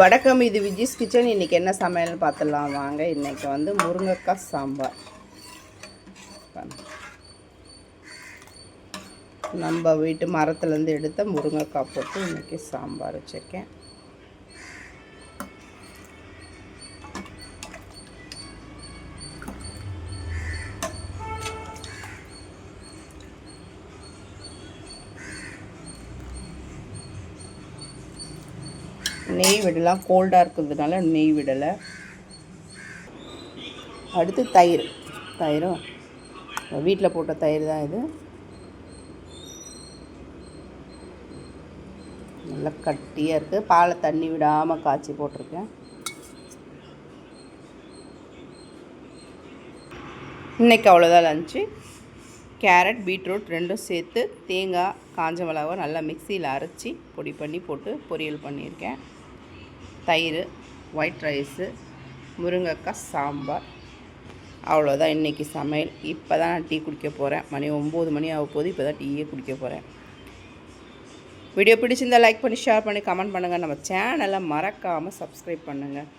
வணக்கம் இது விஜிஸ் கிச்சன். இன்றைக்கி என்ன சமையல்னு பார்த்துடலாம். வாங்க இன்றைக்கி வந்து முருங்கைக்காய் சாம்பார். நம்ம வீட்டு மரத்துலேருந்து எடுத்த முருங்கைக்காய் போட்டு இன்றைக்கி சாம்பார் வச்சுருக்கேன். நெய் விடலாம். கோல்டாக இருக்கிறதுனால நெய் விடலை. அடுத்து தயிர். தயிரும் வீட்டில் போட்ட தயிர் தான் இது. நல்லா கட்டியாக இருக்குது பாலை தண்ணி விடாமல் காய்ச்சி போட்டிருக்கேன். இன்றைக்கி அவ்வளோதான் லஞ்சு கேரட் பீட்ரூட் ரெண்டும் சேர்த்து தேங்காய் காஞ்ச மிளகா நல்லா மிக்சியில் அரைச்சி பொடி பண்ணி போட்டு பொரியல் பண்ணியிருக்கேன். தயிர் ஒயிட் ரைஸு முருங்கைக்காய் சாம்பார். அவ்வளோதான் இன்றைக்கி சமையல். இப்போ தான் நான் டீ குடிக்க போகிறேன். மணி ஒம்பது மணி ஆக போது இப்போ தான் டீயே குடிக்க போகிறேன். வீடியோ பிடிச்சிருந்தால் லைக் பண்ணி ஷேர் பண்ணி கமெண்ட் பண்ணுங்கள் நம்ம சேனலை மறக்காமல் சப்ஸ்கிரைப் பண்ணுங்கள்